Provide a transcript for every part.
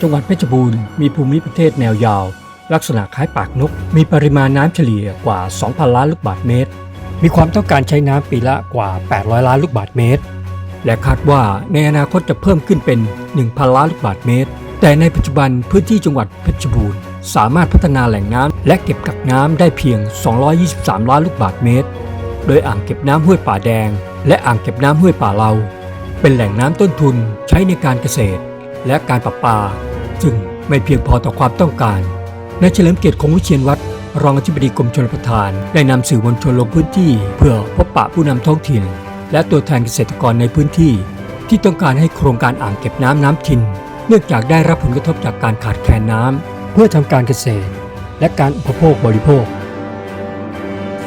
จังหวัดเพชรบูรณ์มีภูมิประเทศแนวยาว ลักษณะคล้ายปากนก มีปริมาณน้ำเฉลี่ยกว่า 2,000 ล้านลูกบาศก์เมตร มีความต้องการใช้น้ำปีละกว่า 800 ล้านลูกบาศก์เมตร และคาดว่าในอนาคตจะเพิ่มขึ้นเป็น 1,000 ล้านลูกบาศก์เมตร แต่ในปัจจุบันพื้นที่จังหวัดเพชรบูรณ์ สามารถพัฒนาแหล่งน้ำและเก็บกักน้ำได้เพียง 223 ล้านลูกบาศก์เมตร โดยอ่างเก็บน้ำห้วยป่าแดง และอ่างเก็บน้ำห้วยป่าเลาเป็นแหล่งน้ำต้นทุนใช้ในการเกษตร และการประปาซึ่งไม่เพียงพอต่อความต้องการนายเฉลิมเกียรติคงวิเชียนวัตรรองอธิบดีกรมชลประทาน ได้นำสื่อมวลชนลงพื้นที่ เพื่อพบปะผู้นำท้องถิ่น และตัวแทนเกษตรกรในพื้นที่ ที่ต้องการให้โครงการอ่างเก็บน้ำน้ำทิน เนื่องจากได้รับผลกระทบจากการขาดแคลนน้ำ พื่อทำการเกษตร และการอุปโภคบริโภค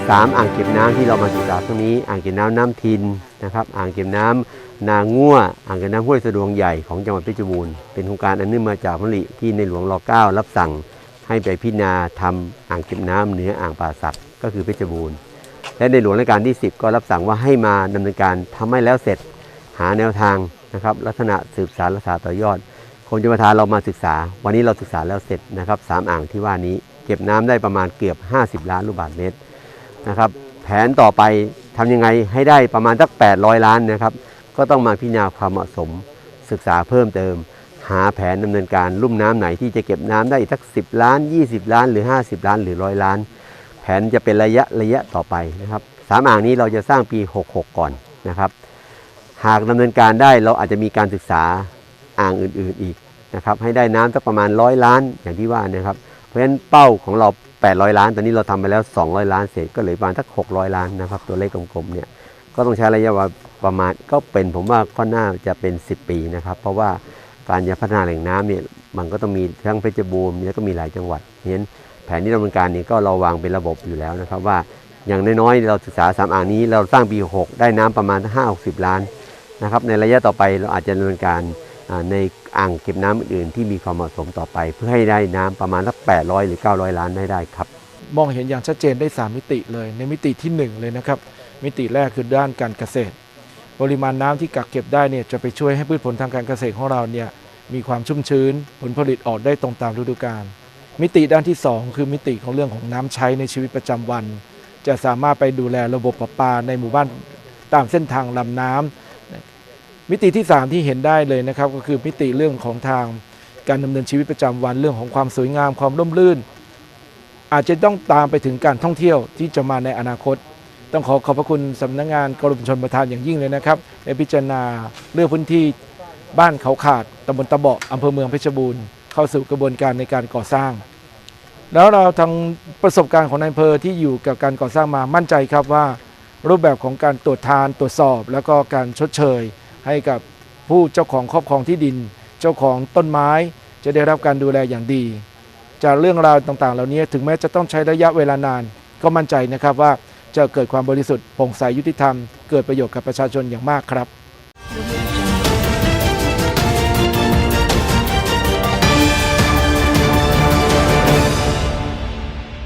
สามอ่างเก็บน้ำที่เรามาศึกษาตรงนี้ อ่างเก็บน้ำน้ำทินนะครับ อ่างเก็บน้ำนางั่วอ่างเก็บน้ำห้วยสะดวงใหญ่ของจังหวัดเพชรบูรณ์เป็นโครงการอันเนื่องมาจากพระลิที่ในหลวงร9รับสั่ง ให้ไปพิจารณาทำอ่างเก็บน้ำเหนืออ่างป่าสักก็คือเพชรบูรณ์และในหลวงรัชกาลที่ 10 ก็รับสั่งว่าให้มาดำเนินการทำให้แล้วเสร็จหาแนวทางนะครับลักษณะสืบสารรักษาต่อยอด รมชลประทานเรามาศึกษา วันนี้เราศึกษาแล้วเสร็จนะครับสามอ่างที่ว่านี้ เก็บน้ำได้ประมาณเกือบ 50 ล้านลูกบาศก์เมตรนะครับ แผนต่อไปทำยังไงให้ได้ประมาณสัก 800 ล้านนะครับ ก็ต้องมาพิจารณาความเหมาะสม ศึกษาเพิ่มเติม หาแผนดำเนินการลุ่มน้ำไหนที่จะเก็บน้ำได้อีกสัก 10 ล้าน 20 ล้านหรือ 50 ล้านหรือ100ล้าน แผนจะเป็นระยะระยะต่อไปนะครับสามอ่างนี้เราจะสร้างปี 66 ก่อนนะครับ หากดำเนินการได้เราอาจจะมีการศึกษา อ่างอื่นๆอีกนะครับให้ได้น้ำสักประมาณ100ล้านอย่างที่ว่านะครับ เพราะฉะนั้นเป้าของเรา 800 ล้าน ตอนนี้เราทำไปแล้ว 200 ล้านเศษก็เหลือประมาณสัก600 ล้านนะครับ ตัวเลขกลมๆเนี่ยก็ต้องใช้ระยะเวลาประมาณก็เป็นผมว่าก็น่าจะเป็น 10 ปีนะครับ เพราะว่าการจะพัฒนาแหล่งน้ำเนี่ยมันก็ต้องมีทั้งเพชรบูรณ์แล้วก็มีหลายจังหวัดเพราะฉะนั้นแผนที่ดำเนินการนี้ก็เราวางเป็นระบบอยู่แล้วนะครับว่าอย่างน้อยๆเราศึกษาสามอ่างนี้เราสร้างปี6ได้น้ำประมาณ5 60 ล้านนะครับในระยะต่อไปเราอาจจะดำเนินการ ในอ่างเก็บน้ำอื่นที่มีความเหมาะสมต่อไป เพื่อให้ได้น้ำประมาณสัก800 หรือ 900 ล้านให้ได้ครับ มองเห็นอย่างชัดเจนได้ 3 มิติเลย ในมิติที่ 1 เลยนะครับ มิติแรกคือด้านการเกษตร ปริมาณน้ำที่กักเก็บได้เนี่ยจะไปช่วยให้พืชผลทางการเกษตรของเราเนี่ยมีความชุ่มชื้น ผลผลิตออกได้ตรงตามฤดูกาลมิติด้านที่ 2 คือมิติของเรื่องของน้ำใช้ในชีวิตประจำวัน จะสามารถไปดูแลระบบประปาในหมู่บ้านตามเส้นทางลำน้ำ มิติที่ 3 ที่เห็นได้เลยนะครับก็คือมิติเรื่องของทางการดำเนินชีวิตประจำวันเรื่องของความสวยงามความร่มรื่น อาจจะต้องตามไปถึงการท่องเที่ยวที่จะมาในอนาคต ต้องขอขอบพระคุณสำนักงงานกรมชนประทานอย่างยิ่งเลยนะครับในพิจารณาเลือกพื้นที่บ้านเขาขาดตำบลตะเบาะอำเภอเมืองเพชรบูรณ์เข้าสู่กระบวนการในการก่อสร้าง แล้วเราทางประสบการณ์ของนายอำเภอที่อยู่กับการก่อสร้างมามั่นใจครับว่า รูปแบบของการตรวจทานตรวจสอบ แล้วก็การชดเชย ให้กับผู้เจ้าของครอบครองที่ดิน เจ้าของต้นไม้จะได้รับการดูแลอย่างดี จากเรื่องราวต่างๆ เหล่านี้ถึงแม้จะต้องใช้ระยะเวลานาน ก็มั่นใจนะครับว่าจะเกิดความบริสุทธิ์โปร่งใสยุติธรรม เกิดประโยชน์กับประชาชนอย่างมากครับ